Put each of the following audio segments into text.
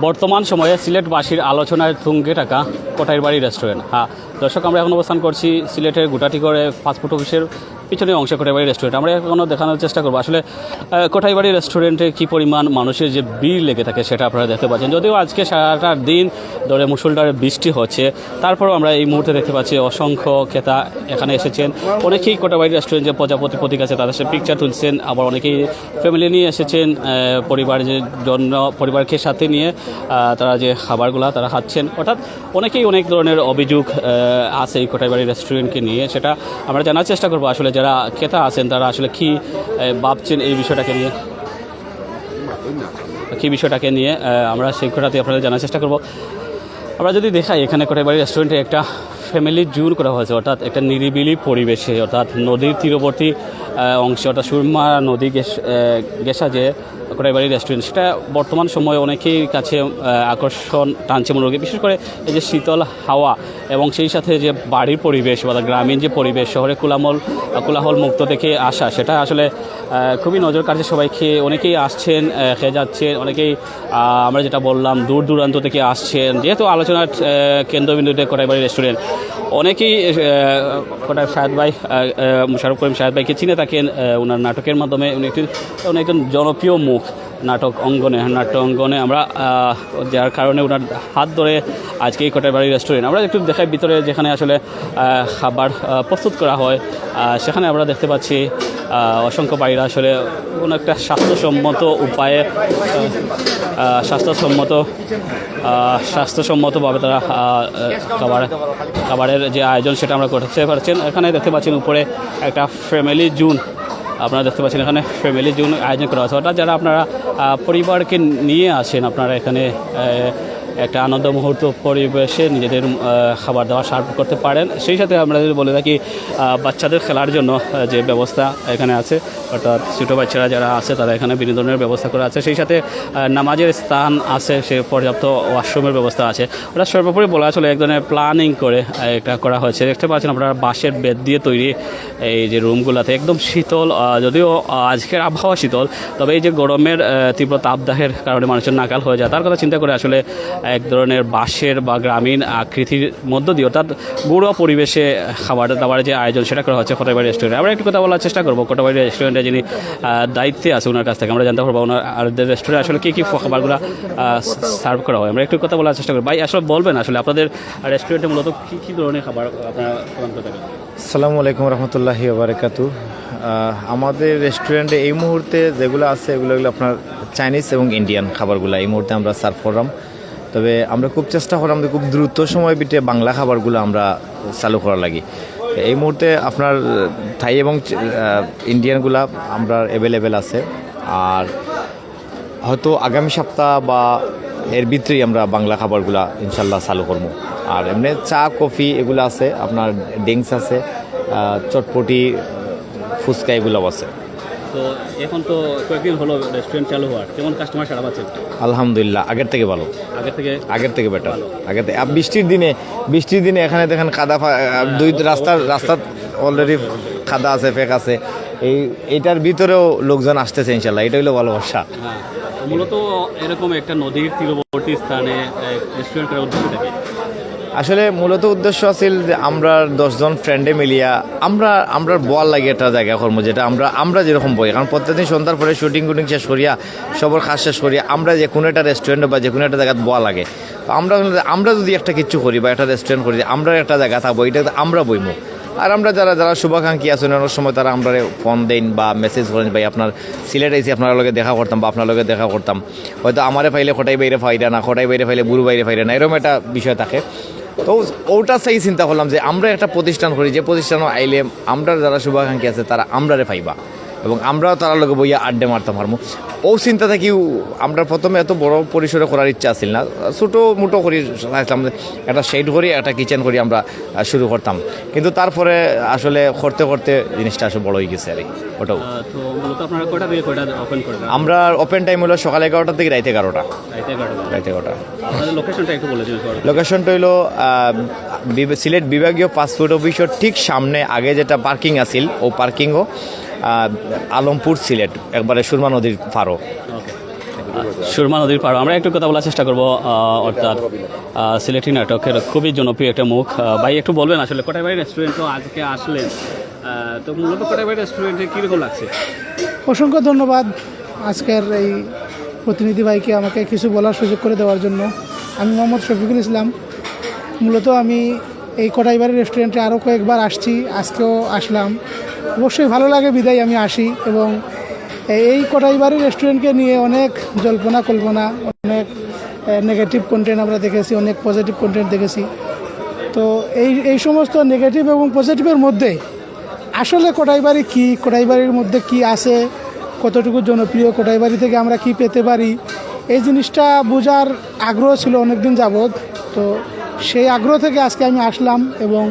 বর্তমান সময়ে সিলেটবাসীর আলোচনায় তুঙ্গে থাকা কোটাইরবাড়ি রেস্টুরেন্ট হ্যাঁ দর্শক, আমরা এখন অবস্থান করছি সিলেটের গুটাটিগড়ে ফাস্টফুড অফিসের পিছনে অংশে কোটাইবাড়ি রেস্টুরেন্ট আমরা এখনও দেখানোর চেষ্টা করব। আসলে কোটাইবাড়ি রেস্টুরেন্টে কী পরিমাণ মানুষের যে ভিড় লেগে থাকে সেটা আপনারা দেখতে পাচ্ছেন। যদিও আজকে সারাটা দিন ধরে মুসুলধারে বৃষ্টি হচ্ছে, তারপরেও আমরা এই মুহূর্তে দেখতে পাচ্ছি অসংখ্য ক্রেতা এখানে এসেছেন। অনেকেই কোটাবাড়ি রেস্টুরেন্ট যে প্রজাপতি প্রতীক আছে, তাদের সাথে পিকচার তুলছেন। আবার অনেকেই ফ্যামিলি নিয়ে এসেছেন পরিবারের জন্য, পরিবারকে সাথে নিয়ে তারা যে খাবারগুলো তারা খাচ্ছেন। অর্থাৎ অনেকেই অনেক ধরনের অভিযোগ আছে এই কোটাইবাড়ি রেস্টুরেন্টকে নিয়ে। সেটা আমরা জানার চেষ্টা করব। আসলে যারা ক্রেতা আছেন, তারা আসলে কি ভাবছেন এই বিষয়টাকে নিয়ে? কি বিষয়টাকে নিয়ে আমরা সেই ঘটাতে আপনাদের জানার চেষ্টা করব। আমরা যদি দেখাই, এখানে কোটাইবাড়ি রেস্টুরেন্টে একটা ফ্যামিলি জুর করা হয়েছে, অর্থাৎ একটা নিরিবিলি পরিবেশে, অর্থাৎ নদীর তীরবর্তী অংশে, অর্থাৎ সুরমা নদী গেস যে কোটাইবাড়ি রেস্টুরেন্ট সেটা বর্তমান সময়ে অনেকেই কাছে আকর্ষণ টানছে মনোরোগে বিশেষ করে এই যে শীতল হাওয়া এবং সেই সাথে যে বাড়ির পরিবেশ বা গ্রামীণ যে পরিবেশ, শহরে কুলামল, কোলাহল মুক্ত থেকে আসা, সেটা আসলে খুবই নজর কাড়ছে সবাইকে। অনেকেই আসছেন খেয়ে যাচ্ছেন, অনেকেই আমরা যেটা বললাম, দূর দূরান্ত থেকে আসছেন। যেহেতু আলোচনার কেন্দ্রবিন্দুতে কোটাইবাড়ি রেস্টুরেন্ট অনেকেই কোটায় শাহেদ ভাই মুশারফ করিম শাহেদ ভাইকে চিনে থাকেন ওনার নাটকের মাধ্যমে। উনি একটি, উনি একজন জনপ্রিয় মুখ নাটক অঙ্গনে, নাট্য অঙ্গনে। আমরা যার কারণে ওনার হাত ধরে আজকে এই বাড়ি রেস্টুরেন্ট। আমরা একটু দেখাই ভিতরে যেখানে আসলে খাবার প্রস্তুত করা হয়। সেখানে আমরা দেখতে পাচ্ছি অসংখ্য বাড়িরা আসলে কোনো একটা স্বাস্থ্যসম্মত উপায়ে স্বাস্থ্যসম্মত স্বাস্থ্যসম্মতভাবে তারা খাবার, খাবারের যে আয়োজন সেটা আমরা করতে পারছেন। এখানে দেখতে পাচ্ছেন উপরে একটা ফ্যামিলি জুন, আপনারা দেখতে পাচ্ছেন এখানে ফ্যামিলি জুন আয়োজন করা হয়েছে অর্থাৎ যারা আপনারা পরিবারকে নিয়ে আসেন আপনারা এখানে একটা আনন্দ মুহূর্ত পরিবেশে নিজেদের খাবার দাবার সার্ভ করতে পারেন। সেই সাথে আমরা যদি বলে থাকি বাচ্চাদের খেলার জন্য যে ব্যবস্থা এখানে আছে, অর্থাৎ ছোটো বাচ্চারা যারা আছে, তারা এখানে বিনোদনের ব্যবস্থা করা আছে। সেই সাথে নামাজের স্থান আছে, সে পর্যাপ্ত ওয়াশরুমের ব্যবস্থা আছে। ওটা সর্বোপরি বলা চলে, এক ধরনের প্ল্যানিং করে এটা করা হয়েছে। দেখতে পাচ্ছেন আপনারা বাঁশের বেদ দিয়ে তৈরি, এই যে রুমগুলোতে একদম শীতল যদিও আজকের আবহাওয়া শীতল, তবে এই যে গরমের তীব্র তাপদাহের কারণে মানুষের নাকাল হয়ে যায়, তার কথা চিন্তা করে আসলে এক ধরনের বাঁশের বা গ্রামীণ আকৃতির মধ্য দিয়ে, অর্থাৎ ঘরোয়া পরিবেশে খাবার দাবারের যে আয়োজন, সেটা করা হচ্ছে কোটাবাড়ি রেস্টুরেন্টে আমরা একটু কথা বলার চেষ্টা করব। কোটাবাড়ি রেস্টুরেন্টে যিনি দায়িত্বে আছে ওনার কাছ থেকে, আমরা জানতে পারব ওনার রেস্টুরেন্টে আসলে কী কী খাবারগুলো সার্ভ করা হয়। আমরা একটু কথা বলার চেষ্টা করব। ভাই, আসলে বলবেন আসলে আপনাদের রেস্টুরেন্টে মূলত কী কী ধরনের খাবার আপনারা আসসালামু আলাইকুম রহমতুল্লাহি বারাকাতু আমাদের রেস্টুরেন্টে এই মুহূর্তে যেগুলো আছে, এগুলো আপনার চাইনিজ এবং ইন্ডিয়ান খাবারগুলো। এই মুহূর্তে আমরা সার্ভ করলাম। তবে আমরা খুব চেষ্টা করলাম খুব দ্রুত সময় পিঠে বাংলা খাবারগুলো আমরা চালু করা লাগি। এই মুহূর্তে আপনার থাই এবং ইন্ডিয়ানগুলা আমরা অ্যাভেলেবেল আছে। আর হয়তো আগামী সপ্তাহ বা এর ভিতরেই আমরা বাংলা খাবারগুলা ইনশাল্লাহ চালু করব। আর এমনি চা, কফি এগুলো আছে, আপনার ড্রিঙ্কস আছে চটপটি, ফুচকা এগুলোও আছে। তো এখন তো কয়েকদিন হলো রেস্টুরেন্ট চালু হওয়ার। কেমন কাস্টমার সারা পাচ্ছেন আলহামদুলিল্লাহ আগের থেকে ভালো। আগে থেকে? আগের থেকে বেটার আগের থেকে বৃষ্টির দিনে বৃষ্টির দিনে এখানে দেখেন কাদা দুই রাস্তার রাস্তা অলরেডি খাদা আছে ফেক আছে। এই এটার ভিতরেও লোকজন আসতেছে ইনশাল্লাহ এটা হলো ভালোবাসা। হ্যাঁ। মূলত এরকম একটা নদীর তীরবর্তী স্থানে রেস্টুরেন্ট করার উদ্দেশ্য থাকে। আসলে মূলত উদ্দেশ্য আছিল যে আমরা দশজন ফ্রেন্ডে মিলিয়া আমরা আমরা বল লাগে একটা জায়গা কর্ম যেটা আমরা আমরা যেরকম বই। কারণ প্রত্যেকদিন সন্ধ্যার পরে শুটিং টুটিং শেষ করিয়া, সবার খাস শেষ করিয়া আমরা যে কোনো একটা রেস্টুরেন্ট বা যে কোনো একটা জায়গায় বল লাগে। তো আমরা আমরা যদি একটা কিছু করি বা একটা রেস্টুরেন্ট করি, আমরা একটা জায়গা থাকব, এটা আমরা বইমু। আর আমরা যারা যারা শুভাকাঙ্ক্ষী আছেন, অনেক সময় তারা আমরা ফোন দেন বা মেসেজ করেন, ভাই, আপনার সিলেট এসে আপনার লগে দেখা করতাম বা আপনার লগে দেখা করতাম। হয়তো আমারে ফাইলে খটাই বাইরে ফাইরা না, খটাই বাইরে ফাইলে বুড়ু বাইরে ফাইরা না, এরকম একটা বিষয় থাকে। তো ওটা সেই চিন্তা করলাম যে আমরা একটা প্রতিষ্ঠান করি, যে প্রতিষ্ঠান আইলে আমরা যারা শুভাকাঙ্ক্ষী আছে, তারা আমরারে পাইবা। এবং আমরাও তারা লোকে বইয়া আড্ডে মারতাম পারব ও চিন্তা থেকেও আমরা প্রথমে এত বড় পরিসরে করার ইচ্ছা আছিল না। ছোটো মোটো করি আসলাম একটা শেড করি একটা কিচেন করি আমরা শুরু করতাম। কিন্তু তারপরে আসলে করতে করতে জিনিসটা আসলে বড় হয়ে গেছে আর কি ওটাও। থেকে আমরা ওপেন টাইম হলো সকাল এগারোটা থেকে রাইতে এগারোটা। রাইতে এগারোটা। লোকেশনটা আহ, সিলেট বিভাগীয় পাসপোর্ট অফিসের ঠিক সামনে আগে যেটা পার্কিং আছিল ও পার্কিংও আলমপুর সিলেট একবারে সুরমা নদীর পারো সুরমা নদীর পাড়। আমরা একটু কথা বলার চেষ্টা করব অর্থাৎ সিলেটি নাটকের খুবই জনপ্রিয় একটা মুখ। ভাই একটু বলবেন আসলে কোটাইবাড়ি রেস্টুরেন্ট তো আজকে আসলেন। তো মূলত কোটাইবাড়ি রেস্টুরেন্টে কীরকম লাগছে? অসংখ্য ধন্যবাদ আজকের এই প্রতিনিধি ভাইকে আমাকে কিছু বলার সুযোগ করে দেওয়ার জন্য। আমি মোহাম্মদ শফিকুল ইসলাম। মূলত আমি এই কটাইবাড়ি রেস্টুরেন্টে আরও কয়েকবার আসছি আজকেও আসলাম। অবশ্যই ভালো লাগে, বিদায় আমি আসি এবং এই কটাইবাড়ি রেস্টুরেন্টকে নিয়ে অনেক জল্পনা কল্পনা, অনেক নেগেটিভ কন্টেন্ট আমরা দেখেছি, অনেক পজিটিভ কন্টেন্ট দেখেছি। তো এই এই সমস্ত নেগেটিভ এবং পজিটিভের মধ্যে আসলে কোটাইবাড়ি কি কোটাইবাড়ির মধ্যে কি আছে, কতটুকু জনপ্রিয় কোটাইবাড়ি থেকে আমরা কি পেতে পারি, এই জিনিসটা বোঝার আগ্রহ ছিল অনেক দিন যাবৎ। তো সেই আগ্রহ থেকে আজকে আমি আসলাম এবং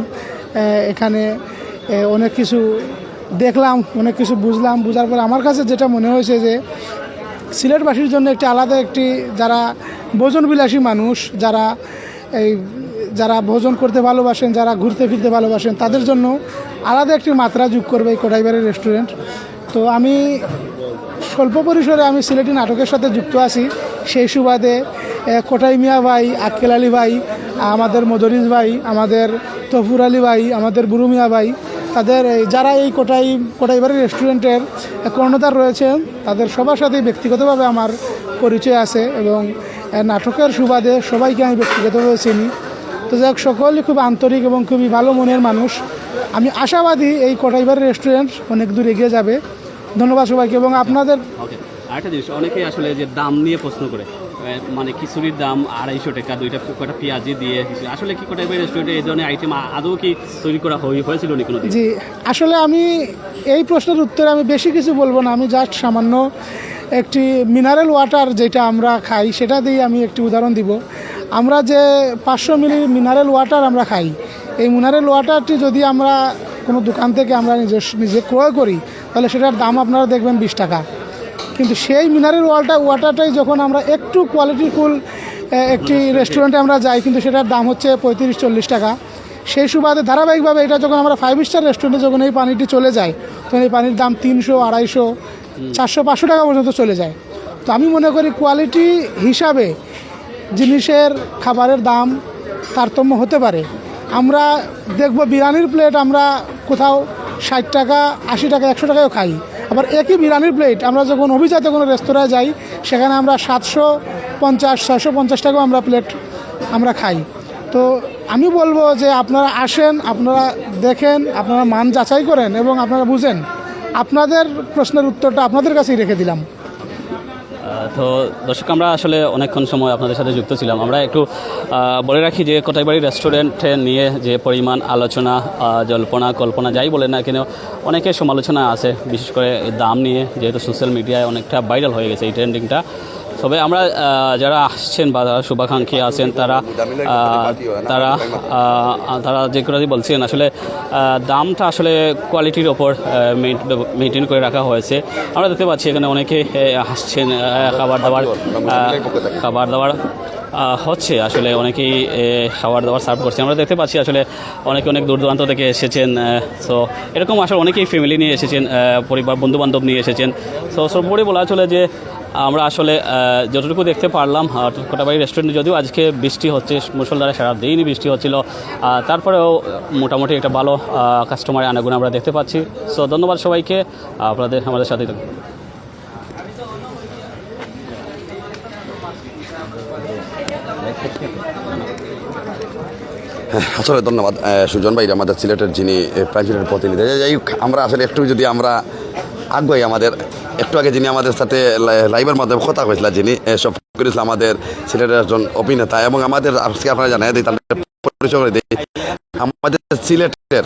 এখানে অনেক কিছু দেখলাম, অনেক কিছু বুঝলাম। বুঝার পর আমার কাছে যেটা মনে হয়েছে যে, সিলেটবাসীর জন্য একটি আলাদা একটি যারা ভোজনবিলাসী মানুষ, যারা এই, যারা ভোজন করতে ভালোবাসেন, যারা ঘুরতে ফিরতে ভালোবাসেন, তাদের জন্য আলাদা একটি মাত্রা যোগ করবে এই কোটাইবাড়ি রেস্টুরেন্ট। তো আমি স্বল্প পরিসরে আমি সিলেটি নাটকের সাথে যুক্ত আছি। সেই সুবাদে কোটাই মিয়া ভাই, আক্কেল আলী ভাই, আমাদের মদরিস ভাই, আমাদের তফুর আলী ভাই, আমাদের বুরু মিয়া ভাই তাদের যারা এই কোটাই কোটাইবাড়ি রেস্টুরেন্টের কর্ণধার রয়েছেন, তাদের সবার সাথেই ব্যক্তিগতভাবে আমার পরিচয় আছে এবং নাটকের সুবাদে সবাইকে আমি ব্যক্তিগতভাবে চিনি। তো যাক সকলেই খুব আন্তরিক এবং খুবই ভালো মনের মানুষ। আমি আশাবাদী এই কোটাইবাড়ি রেস্টুরেন্ট অনেক দূর এগিয়ে যাবে। ধন্যবাদ সবাইকে এবং আপনাদের আরেকটা জিনিস, অনেকেই আসলে যে দাম নিয়ে প্রশ্ন করে মানে খিচুড়ির দাম আড়াইশো টাকা, দুইটা কটা পেঁয়াজি দিয়ে আসলে কি কোটাইবাড়ি রেস্টুরেন্টে এই ধরনের আইটেম আদৌ কি তৈরি করা হয়েছিল কোনো জি, আসলে আমি এই প্রশ্নের উত্তরে আমি বেশি কিছু বলব না। আমি জাস্ট সামান্য একটি মিনারেল ওয়াটার যেটা আমরা খাই, সেটা দিয়ে আমি একটি উদাহরণ দিব। আমরা যে পাঁচশো মিলি মিনারেল ওয়াটার আমরা খাই, এই মিনারেল ওয়াটারটি যদি আমরা কোনো দোকান থেকে আমরা নিজে নিজে ক্রয় করি, তাহলে সেটার দাম আপনারা দেখবেন বিশ টাকা। কিন্তু সেই মিনারেল ওয়াটার ওয়াটারটাই যখন আমরা একটু কোয়ালিটিফুল একটি রেস্টুরেন্টে আমরা যাই, কিন্তু সেটার দাম হচ্ছে পঁয়ত্রিশ, চল্লিশ টাকা। সেই সুবাদে ধারাবাহিকভাবে এটা যখন আমরা ফাইভ স্টার রেস্টুরেন্টে যখন এই পানিটি চলে যায়, তখন এই পানির দাম তিনশো, আড়াইশো, চারশো, পাঁচশো টাকা পর্যন্ত চলে যায়। তো আমি মনে করি কোয়ালিটি হিসাবে জিনিসের খাবারের দাম তারতম্য হতে পারে। আমরা দেখব বিরিয়ানির প্লেট আমরা কোথাও ষাট টাকা, আশি টাকা, একশো টাকায়ও খাই। আবার একই বিরিয়ানির প্লেট আমরা যখন অভিজাত কোনো রেস্তোরাঁয় যাই, সেখানে আমরা সাতশো পঞ্চাশ, ছয়শো পঞ্চাশ টাকাও আমরা প্লেট আমরা খাই। তো আমি বলব যে আপনারা আসেন, আপনারা দেখেন, আপনারা মান যাচাই করেন এবং আপনারা বুঝেন। আপনাদের প্রশ্নের উত্তরটা আপনাদের কাছেই রেখে দিলাম। তো দর্শক, আমরা আসলে অনেকক্ষণ সময় আপনাদের সাথে যুক্ত ছিলাম। আমরা একটু বলে রাখি যে কোটাইবাড়ি রেস্টুরেন্টে নিয়ে যে পরিমাণ আলোচনা জল্পনা, কল্পনা যাই বলে না কেন অনেকের সমালোচনা আছে, বিশেষ করে দাম নিয়ে, যেহেতু সোশ্যাল মিডিয়ায় অনেকটা ভাইরাল হয়ে গেছে এই ট্রেন্ডিংটা তবে আমরা যারা আসছেন বা যারা শুভাকাঙ্ক্ষী আছেন, তারা তারা তারা যে কথা বলছেন, আসলে দামটা আসলে কোয়ালিটির ওপর মেনটেন করে রাখা হয়েছে। আমরা দেখতে পাচ্ছি এখানে অনেকে আসছেন খাবার দাবার খাবার দাবার হচ্ছে, আসলে অনেকেই খাবার দাবার সার্ভ করছে। আমরা দেখতে পাচ্ছি, আসলে অনেকে অনেক দূর দূরান্ত থেকে এসেছেন সো এরকম আসলে অনেকেই ফ্যামিলি নিয়ে এসেছেন পরিবার বন্ধু বান্ধব নিয়ে এসেছেন। সো সর্বোপরি বলা চলে যে আমরা আসলে যতটুকু দেখতে পারলাম কোটাবাড়ি রেস্টুরেন্টে যদিও আজকে বৃষ্টি হচ্ছে, মুসলধারে সারা দিনই বৃষ্টি হচ্ছিল তারপরেও মোটামুটি একটা ভালো কাস্টমারের আনাগুন আমরা দেখতে পাচ্ছি সো ধন্যবাদ সবাইকে আপনাদের আমাদের সাথে। আসলে ধন্যবাদ সুজন ভাই, আমাদের সিলেটের যিনি প্রেসিডেন্ট প্রতিনিধি যাই আমরা আসলে একটু যদি আমরা আগ্রহী আমাদের একটু আগে যিনি আমাদের সাথে লাই- লাইভের মাধ্যমে কথা হয়েছিল যিনি এ, সব করেছিল আমাদের সিলেটের একজন অভিনেতা এবং আমাদের আজকে আপনারা জানেন দিই তাদের পরিচয় করে দিই। আমাদের সিলেটের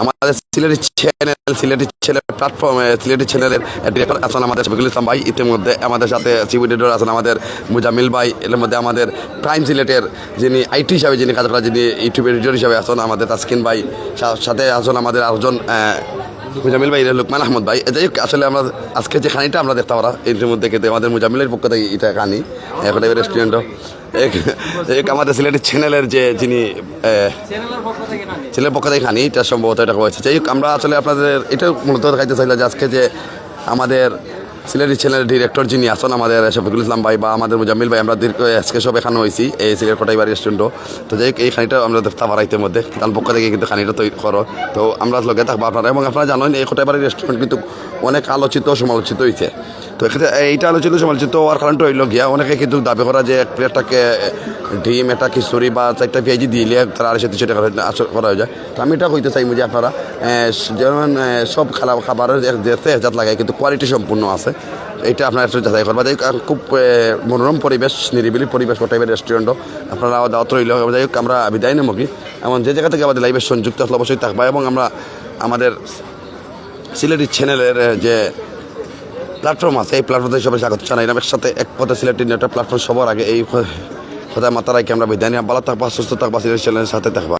আমাদের সিলেটি চ্যানেল সিলেটি চ্যানেল প্ল্যাটফর্মে সিলেটি চ্যানেলের ডিরেক্টর আছেন আমাদের শফিকুল ইসলাম ভাই। ইতিমধ্যে আমাদের সাথে সিভিল এডিটর আছেন আমাদের মুজামিল ভাই এর মধ্যে আমাদের প্রাইম সিলেটের যিনি আইটি হিসাবে যিনি কাজ করেন যিনি ইউটিউবের এডিটর হিসাবে আছেন আমাদের তাসকিন ভাই সাথে আছেন আমাদের আরেকজন মুজামিল ভাই লোকমান আহমদ ভাই। যাই হোক, আসলে আমরা আজকে যে খানিটা আমরা দেখতে পারা এর মধ্যে খেতে আমাদের মুজামিলের পক্ষ থেকে এটা খানি। এখন রেস্টুরেন্টও এক এক আমাদের সিলেটের চ্যানেলের যে যিনি ছেলের পক্ষ থেকে খানি, এটা সম্ভবত এটা হয়েছে। যাই হোক, আমরা আসলে আপনাদের, এটা মূলত দেখাইতে চাইলাম যে আজকে যে আমাদের সিলেটি চ্যানেলের ডিরেক্টর যিনি আছেন আমাদের শফিকুল ইসলাম ভাই বা আমাদের মুজাম্মিল ভাই, আমরা দীর্ঘ, আজকে সব এখানে হয়েছি, এই সিলেট বাড়ি রেস্টুরেন্টও তো যাই এই খানিটা আমরা দেখতে তাবারাইতে মধ্যে। তার পক্ষ থেকে কিন্তু খানিটা তৈরি করো। তো আমরা লগে থাকব আপনারা। এবং আপনারা জানেন, এই কোটাইবার রেস্টুরেন্ট কিন্তু অনেক আলোচিত, সমালোচিত হয়েছে তো এক্ষেত্রে এইটা আলোচিত সমালোচিত হওয়ার কারণটা হইল গিয়া। অনেকে কিন্তু দাবি করা যে এক প্লেটটাকে ডিম, একটা খিচুড়ি বা চারটা পেঁয়াজি দিলে তারা আড়াইশো, তিনশো টাকা করা হয়ে যায়। তো আমি এটা কইতে চাই যে আপনারা যেমন সব খালা, খাবারের যে তেজাত লাগায়, কিন্তু কোয়ালিটি সম্পূর্ণ আছে। এটা আপনারা একটু যাচাই করবা যাই খুব মনোরম পরিবেশ, নিরিবিলি পরিবেশ টাইপের রেস্টুরেন্টও আপনারা দাওয়াত রইল। যাই হোক, আমরা বিদায় নেব কি? এমন যে জায়গা থেকে আমাদের লাইভে সংযুক্ত আসলে অবশ্যই থাকবা এবং আমরা আমাদের সিলেটি চ্যানেলের যে প্ল্যাটফর্ম আছে, এই প্ল্যাটফর্মে সবাই স্বাগত জানাই। এর সাথে এক পথে সিলেটের একটা প্ল্যাটফর্ম সবার আগে এই কথা মাথা রাখি আমরা বিদায় নিয়ে ভালো থাকবা, সুস্থ থাকবা সিলেট চ্যানেলের সাথে থাকবা।